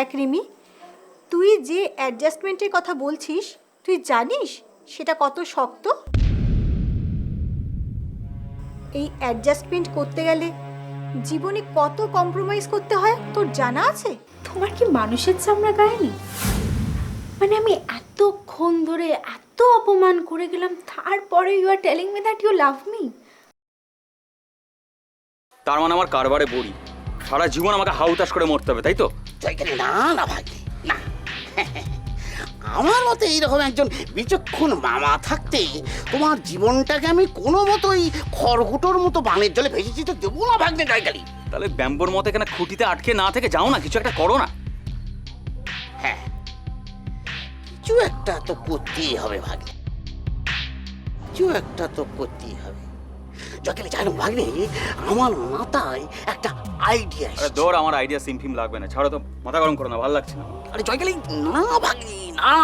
দেখ রিমি তুই যে অ্যাডজাস্টমেন্টের কথা বলছিস তুই জানিস সেটা কত শক্ত? এই অ্যাডজাস্টমেন্ট করতে গেলে জীবনে কত কম্প্রোমাইজ করতে হয় তোর জানা আছে? তোমার কি মানুষের চামড়া গায়নি? মানে আমি এতক্ষণ ধরে এত অপমান করে গেলাম তারপরে you are telling me that you love me তার মানে আমার কারবারে বড়ি। সারা জীবন আমাকে হাউতাস করে মরতে হবে তাই তো? না না ভাই না। আমার মতে এইরকম একজন বিচক্ষণ মামা থাকতে তোমার জীবনটাকে আমি কোনো মতোই খড়গুটোর মতো বানের জলে ভেসেছি তো দেবো না ভাগ্নে জয়কালী তাহলে ব্যাম্বোর মতো এখানে খুঁটিতে আটকে না থেকে যাও না কিছু একটা করো না। হ্যাঁ কিছু একটা তো করতেই হবে ভাগ্নে। কিছু একটা তো করতেই হবে। জয়কালী জানো ভাগ্নে আমার মাথায় একটা আইডিয়া আরে দৌড় আমার আইডিয়া সিম ফিম লাগবে না। ছাড়ো তো মাথা গরম করো না ভালো লাগছে না। আরে জয়কালী না ভাগ্নি না।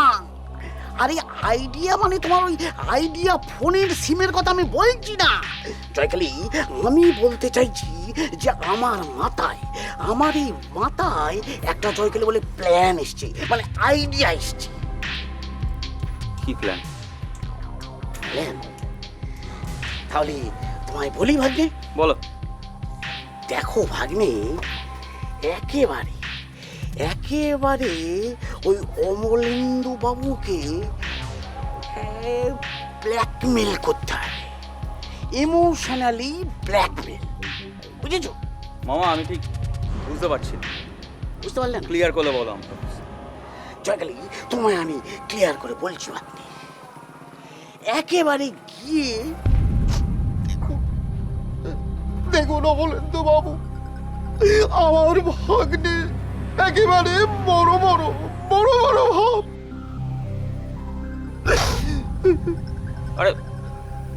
আরে আইডিয়া মানে তোমার ওই আইডিয়া ফোনের সিমের কথা আমি বলছি না। জয়কালী আমি বলতে চাইছি যে আমার মাথায় আমার এই মাথায় একটা জয়কালী বলে প্ল্যান এসছে মানে আইডিয়া এসছে। কি প্ল্যান প্ল্যান তাহলে তোমায় বলি ভাগ্নে? বলো। দেখো ভাগ্নে একেবারে একেবারে ওই অমলেন্দু বাবুকে ব্ল্যাকমেল করতে হবে। ইমোশনালি ব্ল্যাকমেল বুঝেছ? মামা আমি ঠিক বুঝতে পারছি না। বুঝতে পারলেন ক্লিয়ার করলে বলো আমাকে। জয়কালী তোমায় আমি ক্লিয়ার করে বলছি ভাগ্নে একেবারে গিয়ে দেখুন অমলেন্দু বাবু। আমার ভাগ্নে একেবারে বড় বড় বড় বড় ভাব। আরে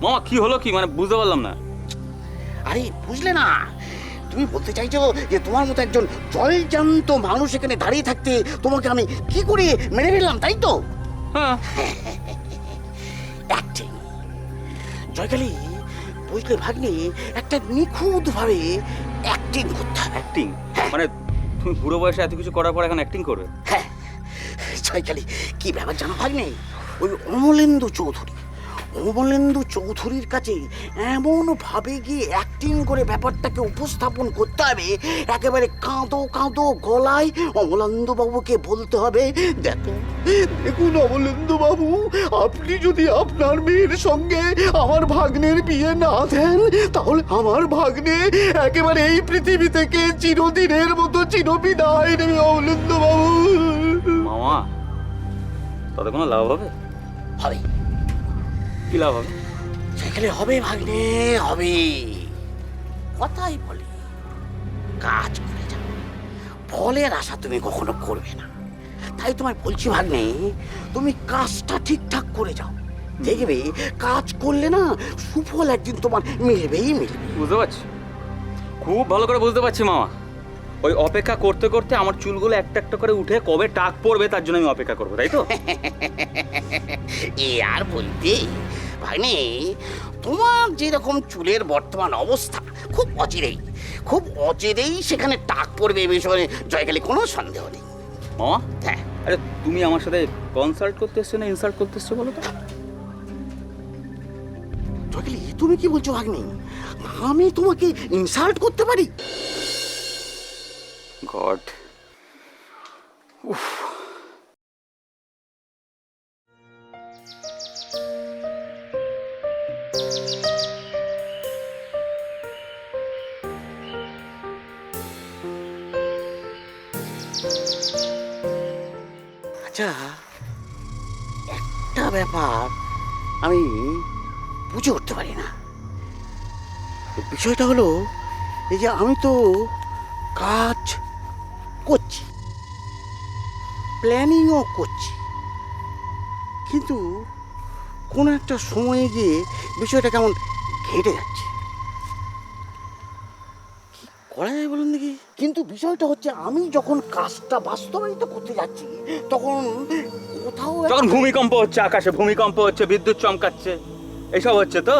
মামা কি হলো কি? মানে বুঝতে পারলাম না। আরে বুঝলে না। তুমি বলতে চাইছো যে তোমার মতো একজন জলজান্ত মানুষ এখানে দাঁড়িয়ে থাকতে তোমাকে আমি কি করে মেরে ফেললাম তাই তো? হ্যাঁ। জয়কালী বুঝলে ভাগ্নে একটা নিখুঁত ভাবে অ্যাক্টিং করতে হবে। অ্যাক্টিং মানে তুমি বুড়ো বয়সে এত কিছু করার পর এখন অ্যাক্টিং করবে? হ্যাঁ। জয়কালী কি ব্যাপার জানো ভাগ্নে? ওই অমলেন্দু চৌধুরী অমলেন্দু চৌধুরীর কাছে এমন ভাবে গিয়ে অ্যাক্টিং করে ব্যাপারটাকে উপস্থাপন করতে হবে। একেবারে কাঁদো কাঁদো গলায় অমলেন্দু বাবুকে বলতে হবে দেখো দেখুন অমলেন্দু বাবু আপনি যদি আপনার মেয়ের সঙ্গে আমার ভাগ্নের বিয়ে না দেন তাহলে আমার ভাগ্নে একেবারে এই পৃথিবী থেকে চিরদিনের মতো চিরবিদায় নেবে অমলেন্দু বাবু মামা তাতে কোনো লাভ হবে? হবে। কি লাভ হবে? সেখানে হবে ভাগ্নে হবে। কথাই বলে কাজ করে যাও। ফলের আশা তুমি কখনো করবে না। তাই তোমায় বলছি ভাগ্নে তুমি কাজটা ঠিকঠাক করে যাও। দেখবে কাজ করলে না সুফল একদিন তোমার মিলবেই মিলবে। বুঝতে পারছি। খুব ভালো করে বুঝতে পারছি মামা। ওই অপেক্ষা করতে করতে আমার চুলগুলো একটা একটা করে উঠে কবে টাক পড়বে তার জন্য আমি অপেক্ষা করব তাই তো? এ আর বলতে ভাগ্নে তোমার যেরকম চুলের বর্তমান অবস্থা খুব অচিরেই খুব অচিরেই সেখানে টাক পড়বে এ বিষয়ে জয়কালী কোনো সন্দেহ নেই। মামা হ্যাঁ। আরে তুমি আমার সাথে কনসাল্ট করতে এসছো না ইনসাল্ট করতে এসছো বলো তো? জয়কালী তুমি কি বলছো ভাগ্নি? আমি তোমাকে ইনসাল্ট করতে পারি? গড আচ্ছা ব্যাপার, আমি বুঝে উঠতে পারি না। বিষয়টা হলো, এই যে আমি তো কাজ করছি প্ল্যানিংও করছি, কিন্তু কোনো একটা সময়ে গিয়ে বিষয়টা কেমন ঘেটে যাচ্ছে কি করা যায় বলুন দেখি? কিন্তু বিষয়টা হচ্ছে আমি যখন কাজটা বাস্তবায়িত করতে যাচ্ছি তখন কোথাও যখন ভূমিকম্প হচ্ছে আকাশে ভূমিকম্প হচ্ছে বিদ্যুৎ চমকাচ্ছে এইসব হচ্ছে তো?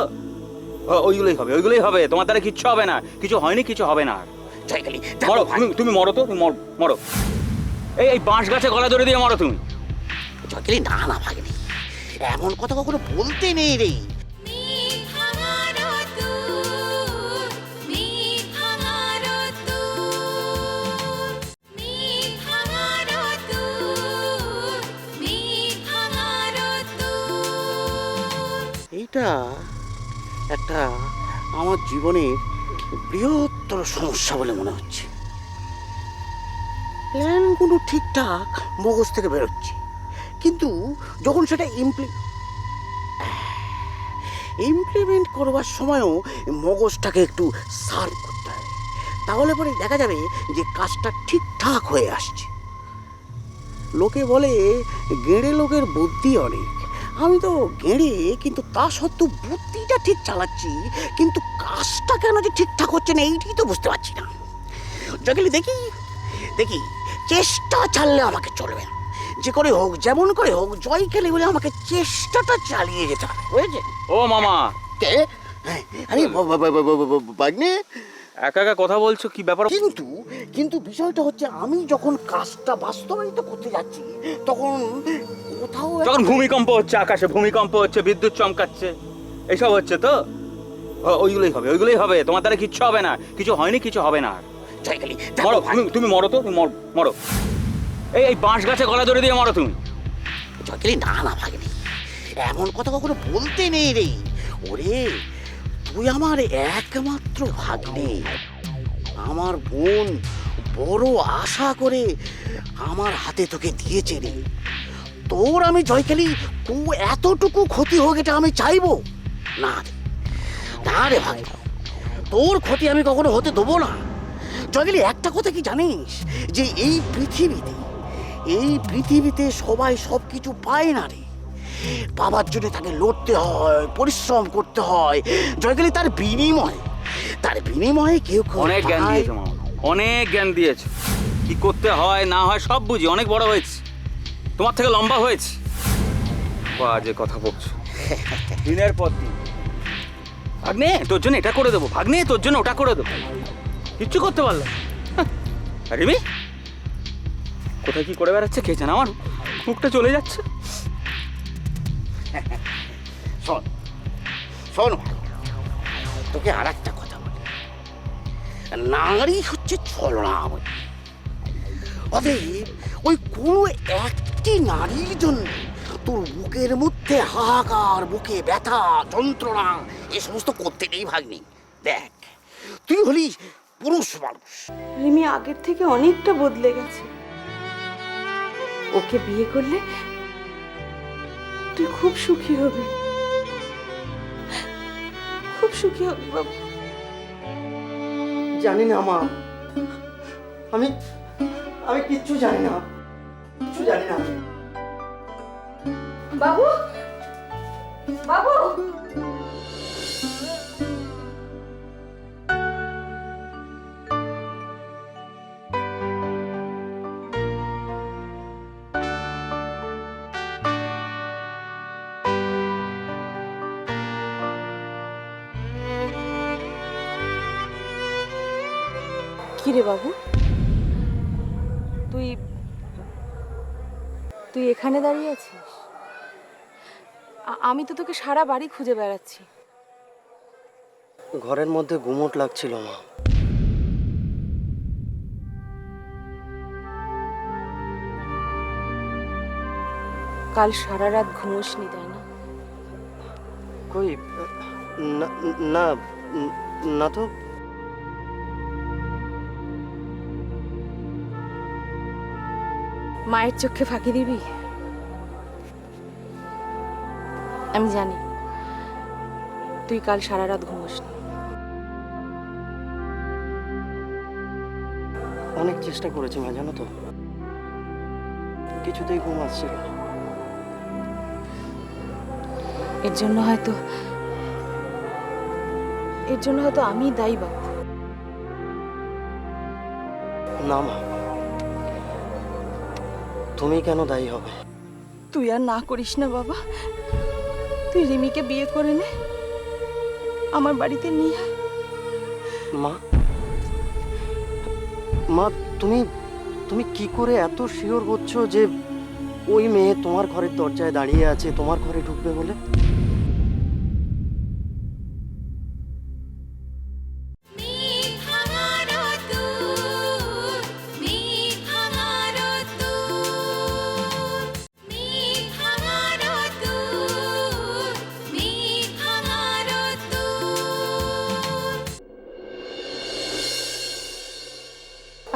ও- ওইগুলোই হবে ওইগুলোই হবে তোমার দ্বারা কিচ্ছু হবে না কিছু হয়নি কিছু হবে না। জয়কালী মরো তুমি তুমি মরো তো তুমি মর- মরো। এই এই বাঁশ গাছে গলা ধরে দিয়ে মারো তুমি। জয়কালী না না ভাগ্নে। এমন কথা কখনো বলতে নেই রে। এইটা একটা আমার জীবনের বৃহত্তর সমস্যা বলে মনে হচ্ছে। প্ল্যানগুলো ঠিকঠাক মগজ থেকে বেরোচ্ছে। কিন্তু যখন সেটা ইমপ্লি ইমপ্লিমেন্ট করবার সময়ও মগজটাকে একটু সার্ভ করতে হয়। তাহলে পরে দেখা যাবে যে কাজটা ঠিকঠাক হয়ে আসছে। লোকে বলে, গেঁড়ে লোকের বুদ্ধি অনেক। আমি তো গেঁড়ে কিন্তু তা সত্ত্বেও বুদ্ধিটা ঠিক চালাচ্ছি কিন্তু কাজটা কেন যে ঠিকঠাক হচ্ছে না এইটাই তো বুঝতে পারছি না। জগলি দেখি দেখি চেষ্টা ছাড়লে আমাকে চলবে না। যে করে হোক যেমন করে হোক জয় খেলে বলে আমাকে চেষ্টাটা চালিয়ে যেতে হবে বুঝেছে ও মামা। কে? হ্যাঁ, আরে বাগ্নে? একা একা কথা বলছো? কি ব্যাপার? কিন্তু কিন্তু বিষয়টা হচ্ছে আমি যখন কাজটা বাস্তবায়িত করতে যাচ্ছি তখন কোথাও একটা- যখন ভূমিকম্প হচ্ছে আকাশে ভূমিকম্প হচ্ছে বিদ্যুৎ চমকাচ্ছে। এইসব হচ্ছে তো? ও, ওইগুলোই হবে ওইগুলোই হবে। তোমার দ্বারা কিচ্ছু হবে না। কিছু হয়নি কিছু হবে না আর। জয়কালী মরো তুমি তুমি মরো তো তুমি মর- মরো। এই এই বাঁশ গাছে গলা ধরে দিয়ে মরো তুমি। জয়কালী না না ভাগ্নে। এমন কথা কখনো বলতে নেই রে। ওরে তুই আমার একমাত্র ভাগ্নে। আমার বোন বড় আশা করে আমার হাতে তোকে দিয়েছে রে। তোর আমি জয়কালী কু এতটুকু ক্ষতি হোক, এটা আমি চাইব। না রে না রে ভাই তোর ক্ষতি আমি কখনো হতে দেবো না। জয়কালী, একটা কথা কি জানিস? যে এই পৃথিবীতে এই পৃথিবীতে সবাই সব কিছু পায় না রে। বাবার জন্য তাকে লড়তে হয় পরিশ্রম করতে হয়। জয়কালী তার বিনিময় তার বিনিময়ে কেউ অনেক জ্ঞান। দিয়েছ মামা। অনেক জ্ঞান দিয়েছ। কি করতে হয় না হয় সব বুঝি। অনেক বড় হয়েছে। তোমার থেকে লম্বা হয়েছে। বাজে কথা বলছো। দিনের পর দিন। ভাগ্নে তোর জন্য এটা করে দেবো। ভাগ্নে তোর জন্য ওটা করে দেবো। কিচ্ছু করতে পারল। আর রিমি কোথায় কি করে বেড়াচ্ছে খেয়েছে না আমার? মুখটা চলে যাচ্ছে। শোন, তোকে আর একটা কথা বলি। নারী হচ্ছে ছলনাময়ী অতএব ওই কোনো একটি নারীর জন্য তোর বুকের মধ্যে হাহাকার, বুকে ব্যথা, যন্ত্রণা, এ সমস্ত করতে নেই ভাগ্নি। দেখ, তুই হলি পুরুষ মানুষ। রিমি, আগের থেকে অনেকটা বদলে গেছে। ওকে বিয়ে করলে তুই খুব সুখী হবি। খুব সুখী হবি। বাবু জানি না মা। আমি আমি কিচ্ছু জানি না। কিচ্ছু জানি না বাবু? বাবু? বাবু। তুই তুই এখানে দাঁড়িয়ে আছিস? আমি তো তোকে সারা বাড়ি খুঁজে বেড়াচ্ছি। ঘরের মধ্যে গুমোট লাগছিল মা। কাল সারা রাত ঘুমোসনি তাই না? কই না না না তো মায়ের চোখে ফাঁকি দিবি? আমি জানি তুই কাল সারা রাত ঘুমোসনি অনেক চেষ্টা করেছি মা জানো তো। কিছুতেই ঘুম আসছিল এর জন্য হয়তো এর জন্য হয়তো আমি দায়ী বাবু। না মা তুমি কেন দায়ী হবে? তুই আর না করিস না বাবা। তুই রিমিকে বিয়ে করে নে। আমার বাড়িতে নিয়ে আয়। মা? মা তুমি তুমি কি করে এত শিওর হচ্ছ যে ওই মেয়ে তোমার ঘরের দরজায় দাঁড়িয়ে আছে তোমার ঘরে ঢুকবে বলে?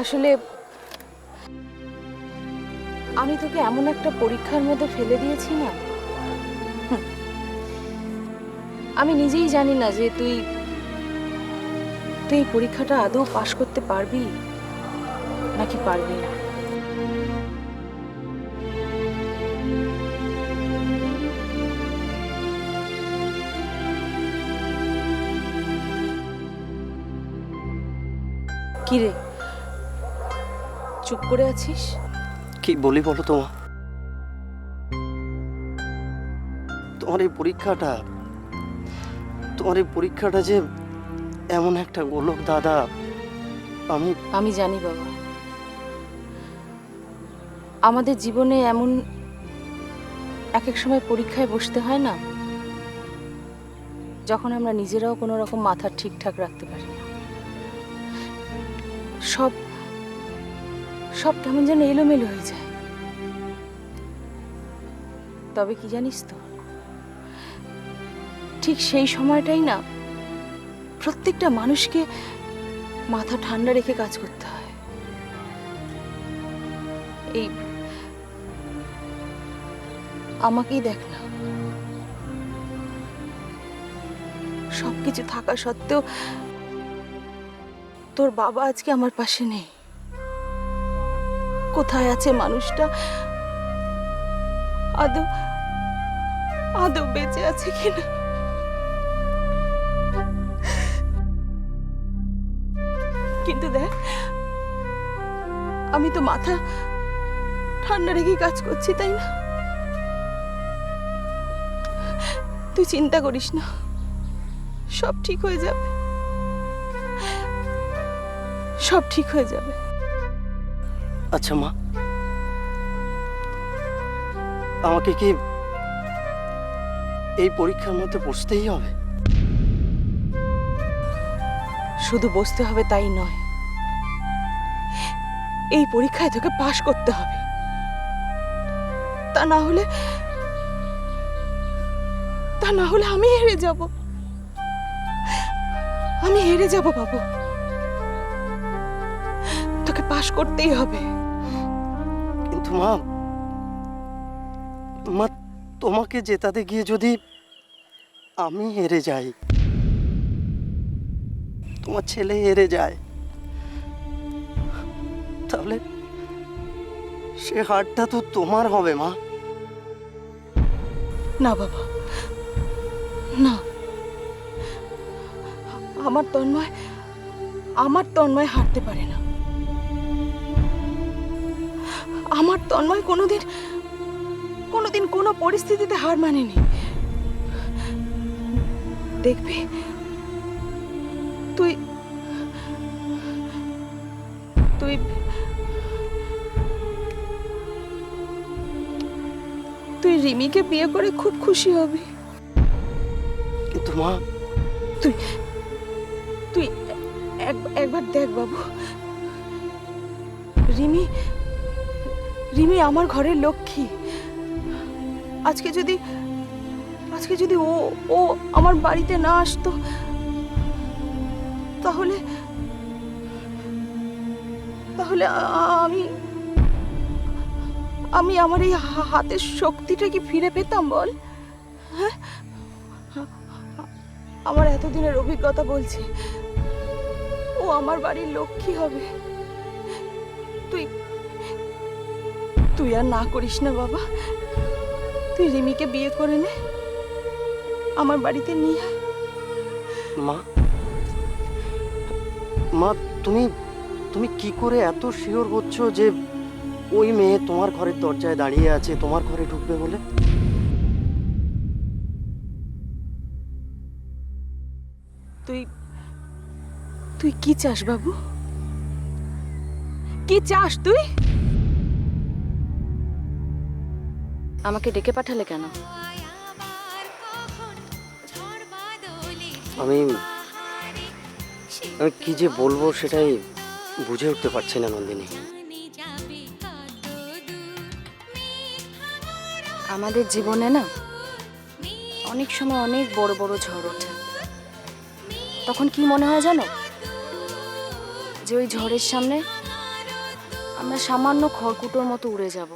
আসলে আমি তোকে এমন একটা পরীক্ষার মধ্যে ফেলে দিয়েছি না। আমি নিজেই জানি না যে তুই তুই পরীক্ষাটা আদৌ পাশ করতে পারবি নাকি পারবি না। কিরে? চুপ করে আছিস? কি বলি বলো তোমা তোমার এই পরীক্ষাটা তোমার এই পরীক্ষাটা যে এমন একটা গোলক দাদা আমি আমি জানি বাবা। আমাদের জীবনে এমন এক এক সময় পরীক্ষায় বসতে হয় না যখন আমরা নিজেরাও কোনো রকম মাথা ঠিকঠাক রাখতে পারি না। সব সব কেমন যেন এলোমেলো হয়ে যায়। তবে কি জানিস তো, ঠিক সেই সময়টাই না প্রত্যেকটা মানুষকে মাথা ঠান্ডা রেখে কাজ করতে হয়। এই, আমাকেই দেখ না। সবকিছু থাকা সত্ত্বেও তোর বাবা আজকে আমার পাশে নেই। কোথায় আছে মানুষটা? আদৌ আদৌ বেঁচে আছে কিনা? কিন্তু দেখ, আমি তো মাথা ঠান্ডা রেখে কাজ করছি, তাই না? তুই চিন্তা করিস না, সব ঠিক হয়ে যাবে। সব ঠিক হয়ে যাবে। আচ্ছা মা। আমাকে কি এই পরীক্ষার মধ্যে বসতেই হবে? শুধু বসতে হবে তাই নয়। এই পরীক্ষায় তোকে পাশ করতে হবে। তা না হলে, তা না হলে আমি হেরে যাব। আমি হেরে যাব, বাবু। তোকে পাশ করতেই হবে। মা মা, তোমাকে জেতাতে গিয়ে যদি আমি হেরে যাই, তোমার ছেলে হেরে যায়, তাহলে সে হারটা তো তোমার হবে মা। না বাবা, না। আমার তন্ময় আমার তন্ময় হারতে পারে না। আমার তন্ময় কোনোদিন কোনোদিন কোনো পরিস্থিতিতে হার মানেনি। দেখবি তুই তুই তুই রিমিকে বিয়ে করে খুব খুশি হবি। কিন্তু মা তুই তুই এক- একবার দেখ বাবু। রিমি রিমি আমার ঘরের লক্ষ্মী। আজকে যদি আজকে যদি ও ও আমার বাড়িতে না আসতো, তাহলে তাহলে আমি আমি আমার এই হাতের শক্তিটা কি ফিরে পেতাম বল? হ্যাঁ? আমার এতদিনের অভিজ্ঞতা বলছে, ও আমার বাড়ির লক্ষ্মী হবে। তুই আর না করিস না বাবা। তুই রিমিকে বিয়ে করে নে। আমার বাড়িতে নিয়ে আয়। মা মা তুমি তুমি কি করে এত শিওর হচ্ছ যে ওই মেয়ে তোমার ঘরের দরজায় দাঁড়িয়ে আছে তোমার ঘরে ঢুকবে বলে? তুই তুই কি চাস বাবু? কি চাস তুই? আমাকে ডেকে পাঠালে কেন? আমি আমি কি যে বলব সেটাই বুঝে উঠতে পারছি না নন্দিনী। আমাদের জীবনে না অনেক সময় অনেক বড় বড় ঝড় ওঠে। তখন কি মনে হয় জানো? যে ওই ঝড়ের সামনে আমরা সামান্য খড়কুটোর মতো উড়ে যাব।